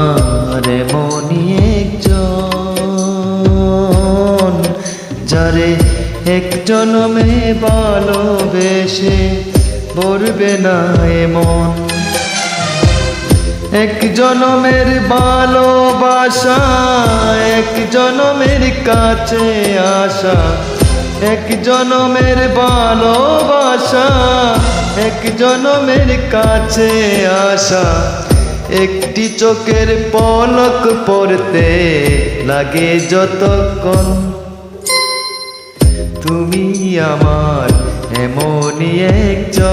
আমার মনি একজন, যারে এক জনমে ভালোবেসে বলবে না এমন। এক জনমের ভালোবাসা, এক জনমের কাছে আসা। এক জনমের ভালোবাসা, এক জনমের কাছে আসা। একটি চোখের পলক পড়তে লাগে যতক্ষণ। তুমি আমার এমনই একজন,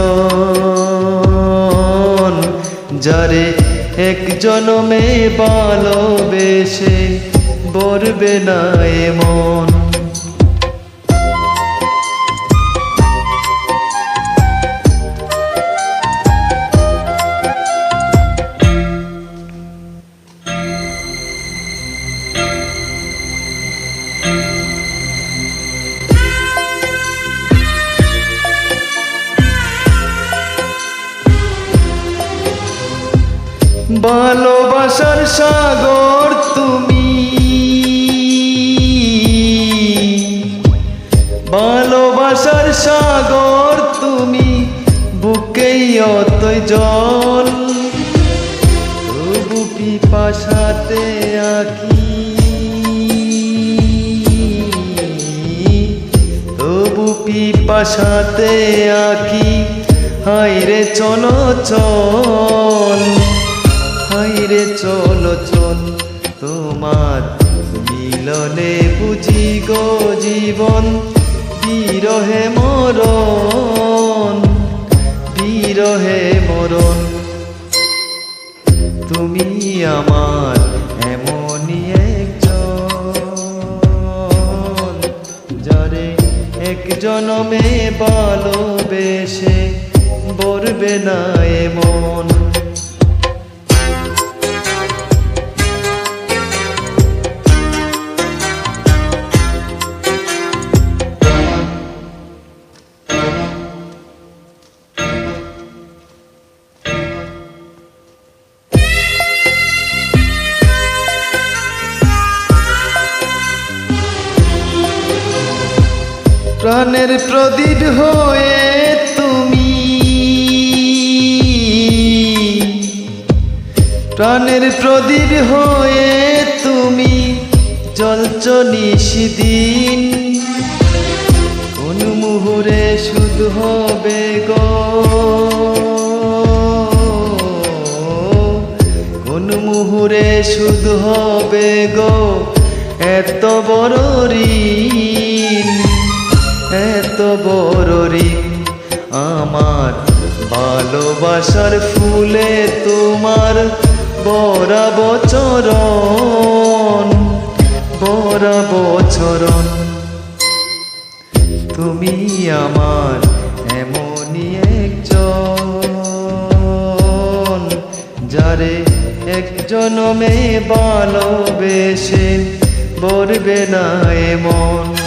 যারে এক জনমে ভালোবেসে বলবে না এমন। ভালোবাসার সাগর তুমি। ভালোবাসার সাগর তুমি, বুকেই অতই জল। তবু পিপাসাতে আঁকি। তবু পিপাসাতে আঁকি। হাইরে চলো, চল। চলো, চল। তোমার মিলনে বুঝি গো জীবন। বিরহে মরণ বিরহে মরণ। তুমি আমার এমনই একজন, যারে এক জনমে ভালোবেসে বলবে না এমন। প্রাণের প্রদীপ হয়ে তুমি। প্রাণের প্রদীপ হয়ে তুমি জলচ নিশিদিন কোন মুহুরে শুধু হবে গো। কোন মুহুরে শুধু হবে গো। এত বড় ঋণ এত বড় আমার ভালোবাসার ফুলে তোমার বড়া বচরণ বড়া বচরণ তুমি আমার এমনই একজন, যারে এক জনমে ভালোবেসে বলবে না এমন।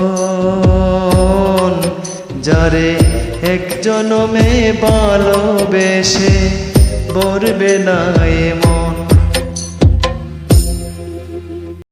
যারে এক জনমে ভালোবেসে বরবে না এমন